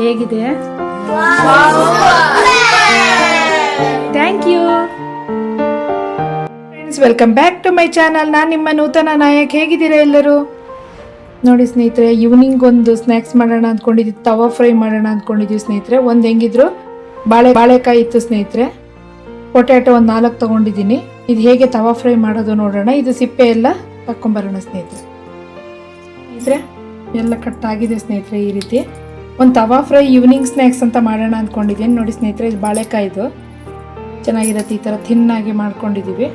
ಹೇಗಿದೆ? Thank you friends welcome back to my channel ನಾನು ನಿಮ್ಮ ನೂತನ ನಾಯಕ್. ಹೇಗಿದ್ದೀರಾ ಎಲ್ಲರೂ? ನೋಡಿ ಸ್ನೇಹಿತರೆ ಈವ್ನಿಂಗ್ ಒಂದು ಸ್ನ್ಯಾಕ್ಸ್ ಮಾಡೋಣ ಅಂದ್ಕೊಂಡಿದ್ದೀವಿ ತವಾ ಫ್ರೈ ಮಾಡೋಣ ಅಂದ್ಕೊಂಡಿದ್ದೀವಿ ಸ್ನೇಹಿತರೆ. ಒಂದು ಹೆಂಗಿದ್ರು? ಬಾಳೆ, ಬಾಳೆಕಾಯಿ ಇತ್ತು ಸ್ನೇಹಿತರೆ. ಪೊಟ್ಯಾಟೊ ಒಂದು ನಾಲ್ಕು ತೊಗೊಂಡಿದ್ದೀನಿ. ಇದು ಹೇಗೆ ತವಾ ಫ್ರೈ ಮಾಡೋದು ನೋಡೋಣ. ಇದು ಸಿಪ್ಪೆ ಎಲ್ಲ ತಕ್ಕೊಂಬರೋಣ ಸ್ನೇಹಿತರೆ. ಸ್ನೇಹಿತರೆ, ಎಲ್ಲ ಕಟ್ ಆಗಿದೆ ಸ್ನೇಹಿತರೆ ಈ ರೀತಿ. ಒಂದು ತವಾ ಫ್ರೈ ಈವ್ನಿಂಗ್ ಸ್ನ್ಯಾಕ್ಸ್ ಅಂತ ಮಾಡೋಣ ಅಂದ್ಕೊಂಡಿದ್ದೀನಿ ನೋಡಿ ಸ್ನೇಹಿತರೆ, ಇದು ಬಾಳೆಕಾಯ್ದು. ಚೆನ್ನಾಗಿರುತ್ತೆ ಈ ಥರ ಥಿನ್ನಾಗಿ ಮಾಡ್ಕೊಂಡಿದ್ದೀವಿ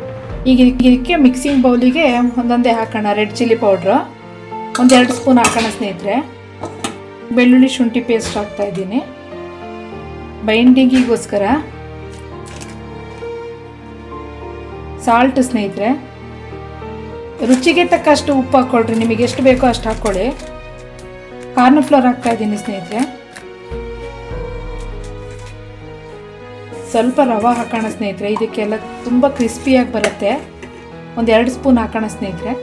ಈಗ ಇದಕ್ಕೆ- ಮಿಕ್ಸಿಂಗ್ ಬೌಲಿಗೆ ಒಂದೊಂದೇ ಹಾಕೋಣ. Red chilli powder. ಒಂದೆರಡು ಸ್ಪೂನ್ ಹಾಕೋಣ ಸ್ನೇಹಿತರೆ. ಬೆಳ್ಳುಳ್ಳಿ ಶುಂಠಿ ಪೇಸ್ಟ್ ಹಾಕ್ತಾ ಇದ್ದೀನಿ. ಬೈಂಡಿಂಗಿಗೋಸ್ಕರ ಸಾಲ್ಟ್ ಸ್ನೇಹಿತರೆ. ರುಚಿಗೆ ತಕ್ಕಷ್ಟು ಉಪ್ಪು ಹಾಕ್ಕೊಳ್ರಿ ನಿಮಗೆ ಎಷ್ಟು ಬೇಕೋ ಅಷ್ಟು ಹಾಕ್ಕೊಳ್ಳಿ ಕಾರ್ನ್ ಫ್ಲೋರ್ ಹಾಕ್ತಾ ಇದ್ದೀನಿ ಸ್ನೇಹಿತರೆ ಸ್ವಲ್ಪ ರವೆ ಹಾಕೋಣ ಸ್ನೇಹಿತರೆ. ಇದಕ್ಕೆಲ್ಲ ತುಂಬ ಕ್ರಿಸ್ಪಿಯಾಗಿ ಬರುತ್ತೆ. ಒಂದು ಎರಡು ಸ್ಪೂನ್ ಹಾಕೋಣ ಸ್ನೇಹಿತರೆ.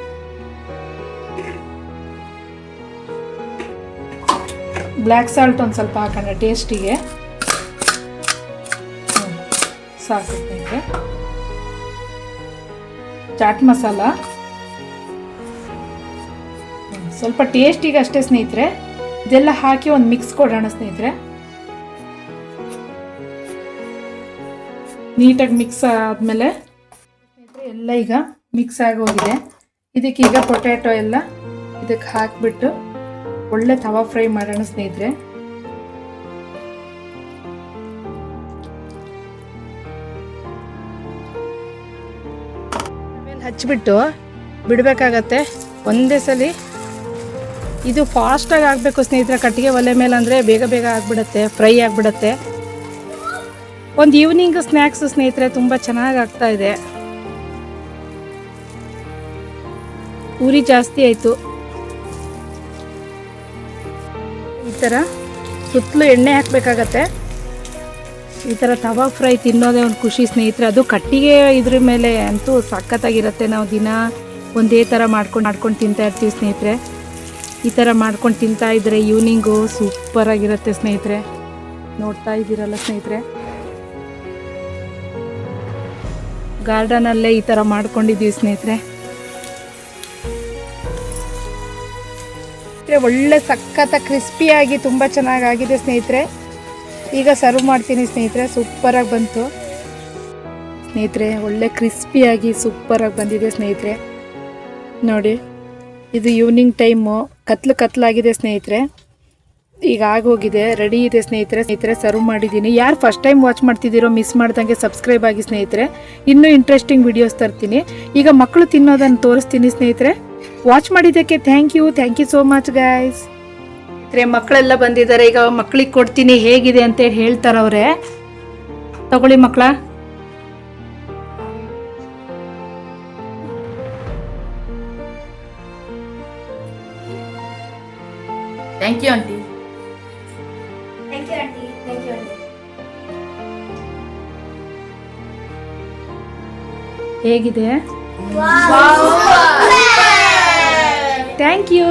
ಬ್ಲ್ಯಾಕ್ ಸಾಲ್ಟ್ ಒಂದು ಸ್ವಲ್ಪ ಹಾಕೋಣ ಟೇಸ್ಟಿಗೆ ಸಾಕು ಸ್ನೇಹಿತರೆ. ಚಾಟ್ ಮಸಾಲ. ಸ್ವಲ್ಪ ಟೇಸ್ಟಿಗೆ ಅಷ್ಟೇ ಸ್ನೇಹಿತರೆ. ಇದೆಲ್ಲ ಹಾಕಿ ಒಂದು ಮಿಕ್ಸ್ ಕೊಡೋಣ ಸ್ನೇಹಿತರೆ. ನೀಟಾಗಿ ಮಿಕ್ಸ್ ಆದಮೇಲೆ ಎಲ್ಲ ಈಗ ಮಿಕ್ಸ್ ಆಗಿ ಹೋಗಿದೆ. ಇದಕ್ಕೆ ಈಗ ಪೊಟ್ಯಾಟೊ ಎಲ್ಲ ಇದಕ್ಕೆ ಹಾಕಿಬಿಟ್ಟು ಒಳ್ಳೆ ತವಾ ಫ್ರೈ ಮಾಡೋಣ ಸ್ನೇಹಿತರೆ. ಹಚ್ಚಿಬಿಟ್ಟು ಬಿಡಬೇಕಾಗತ್ತೆ. ಒಂದೇ ಸಲ ಇದು ಫಾಸ್ಟಾಗಿ ಆಗಬೇಕು ಸ್ನೇಹಿತರೆ, ಕಟ್ಟಿಗೆ ಒಲೆ ಮೇಲೆ ಅಂದರೆ ಬೇಗ ಬೇಗ ಆಗಿಬಿಡುತ್ತೆ, ಫ್ರೈ ಆಗಿಬಿಡುತ್ತೆ. ಒಂದು ಈವ್ನಿಂಗ್ ಸ್ನ್ಯಾಕ್ಸ್ ಸ್ನೇಹಿತರೆ, ತುಂಬ ಚೆನ್ನಾಗಿ ಆಗ್ತಾ ಇದೆ. ಉರಿ ಜಾಸ್ತಿ ಆಯಿತು. ಈ ಥರ ಸುತ್ತಲೂ ಎಣ್ಣೆ ಹಾಕಬೇಕಾಗತ್ತೆ. ಈ ಥರ ತವಾ ಫ್ರೈ ತಿನ್ನೋದೇ ಒಂದು ಖುಷಿ ಸ್ನೇಹಿತರೆ. ಅದು ಕಟ್ಟಿಗೆ ಇದ್ರ ಮೇಲೆ ಅಂತೂ ಸಖತ್ತಾಗಿರುತ್ತೆ. ನಾವು ದಿನ ಒಂದೇ ಥರ ಮಾಡ್ಕೊಂಡು ಮಾಡ್ಕೊಂಡು ತಿಂತಾ ಇರ್ತೀವಿ ಸ್ನೇಹಿತರೆ. ಈ ಥರ ಮಾಡ್ಕೊಂಡು ತಿಂತಾ ಇದ್ರೆ ಈವ್ನಿಂಗು ಸೂಪರಾಗಿರುತ್ತೆ ಸ್ನೇಹಿತರೆ. ನೋಡ್ತಾ ಇದ್ದೀರಲ್ಲ ಸ್ನೇಹಿತರೆ. ಗಾರ್ಡನಲ್ಲೇ ಈ ಥರ ಮಾಡ್ಕೊಂಡಿದ್ದೀವಿ ಸ್ನೇಹಿತರೆ. ಒಳ್ಳೆ ಸಖತ್ತ ಕ್ರಿಸ್ಪಿಯಾಗಿ ತುಂಬ ಚೆನ್ನಾಗಾಗಿದೆ ಸ್ನೇಹಿತರೆ. ಈಗ ಸರ್ವ್ ಮಾಡ್ತೀನಿ ಸ್ನೇಹಿತರೆ, ಸೂಪರಾಗಿ ಬಂತು. ಸ್ನೇಹಿತರೆ, ಒಳ್ಳೆ ಕ್ರಿಸ್ಪಿಯಾಗಿ ಸೂಪರಾಗಿ ಬಂದಿದೆ ಸ್ನೇಹಿತರೆ. ನೋಡಿ. ಇದು ಈವ್ನಿಂಗ್ ಟೈಮು ಕತ್ಲು ಕತ್ಲಾಗಿದೆ ಸ್ನೇಹಿತರೆ. ಈಗ ಆಗೋಗಿದೆ ರೆಡಿ ಇದೆ ಸ್ನೇಹಿತರೆ. ಸ್ನೇಹಿತರೆ ಸರ್ವ್ ಮಾಡಿದ್ದೀನಿ. ಯಾರು ಫಸ್ಟ್ ಟೈಮ್ ವಾಚ್ ಮಾಡ್ತಿದ್ದೀರೋ ಮಿಸ್ ಮಾಡ್ದಂಗೆ ಸಬ್ಸ್ಕ್ರೈಬ್ ಆಗಿ ಸ್ನೇಹಿತರೆ. ಇನ್ನೂ ಇಂಟ್ರೆಸ್ಟಿಂಗ್ ವಿಡಿಯೋಸ್ ತರ್ತೀನಿ. ಈಗ ಮಕ್ಕಳು ತಿನ್ನೋದನ್ನು ತೋರಿಸ್ತೀನಿ ಸ್ನೇಹಿತರೆ. ವಾಚ್ ಮಾಡಿದ್ದಕ್ಕೆ thank you thank you so much guys ಸ್ನೇಹಿತರೆ, ಮಕ್ಕಳೆಲ್ಲ ಬಂದಿದ್ದಾರೆ. ಈಗ ಮಕ್ಕಳಿಗೆ ಕೊಡ್ತೀನಿ. ಹೇಗಿದೆ ಅಂತ ಹೇಳ್ತಾರವ್ರೆ. ತಗೊಳ್ಳಿ ಮಕ್ಕಳ. Thank you aunty thank you aunty thank you ಹೇಗಿದೆ? Thank you